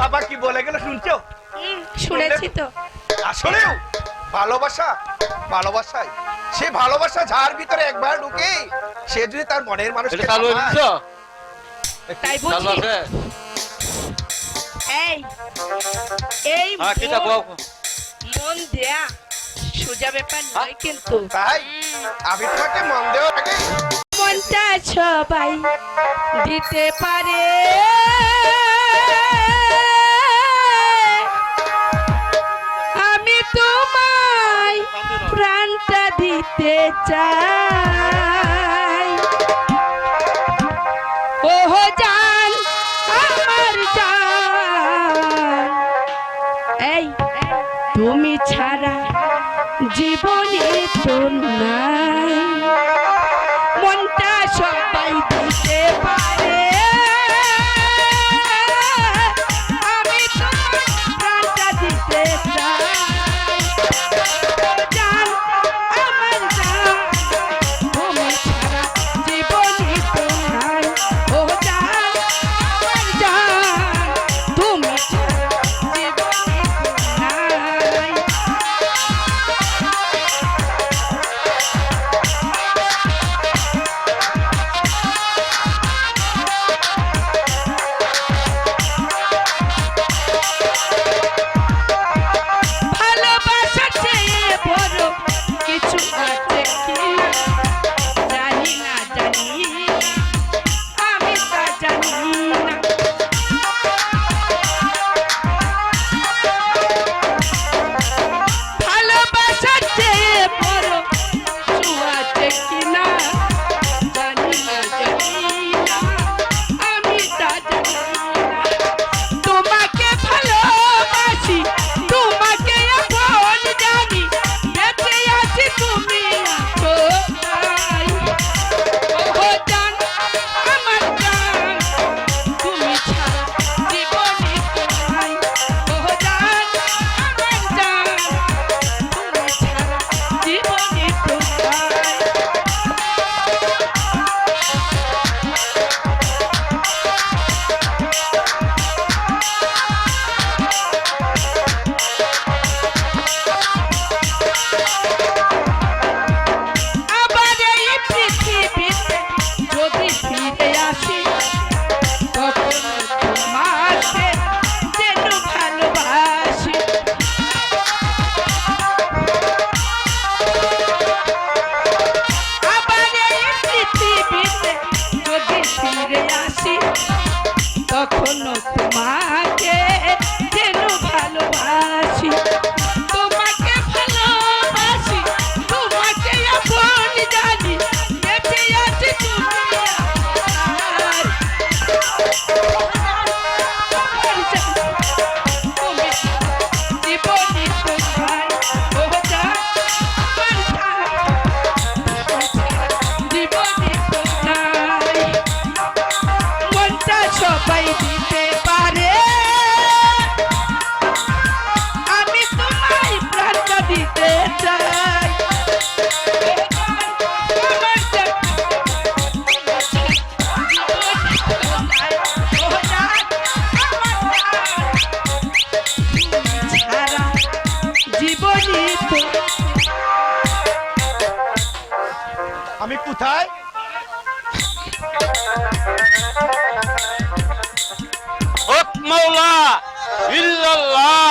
বাবা কি বলে গেল শুনছো? শুনেছি তো। আসলেও ভালোবাসা ভালোবাসাই সে ভালোবাসা যার ভিতরে একবার ঢুকে সে যদি তার মনের মানুষ তাই এই এই মন দেয়া ব্যাপার নয় কিন্তু। তাই আমি তোমাকে মন দেও আগে মনটা সবাই দিতে পারে। করতে চাই। ওহ জান আমার জান। এই তুমি ছাড়া জীবনে তো না যদি বাসিত আমি কোথায়? মৌলা ইল্লাল্লাহ।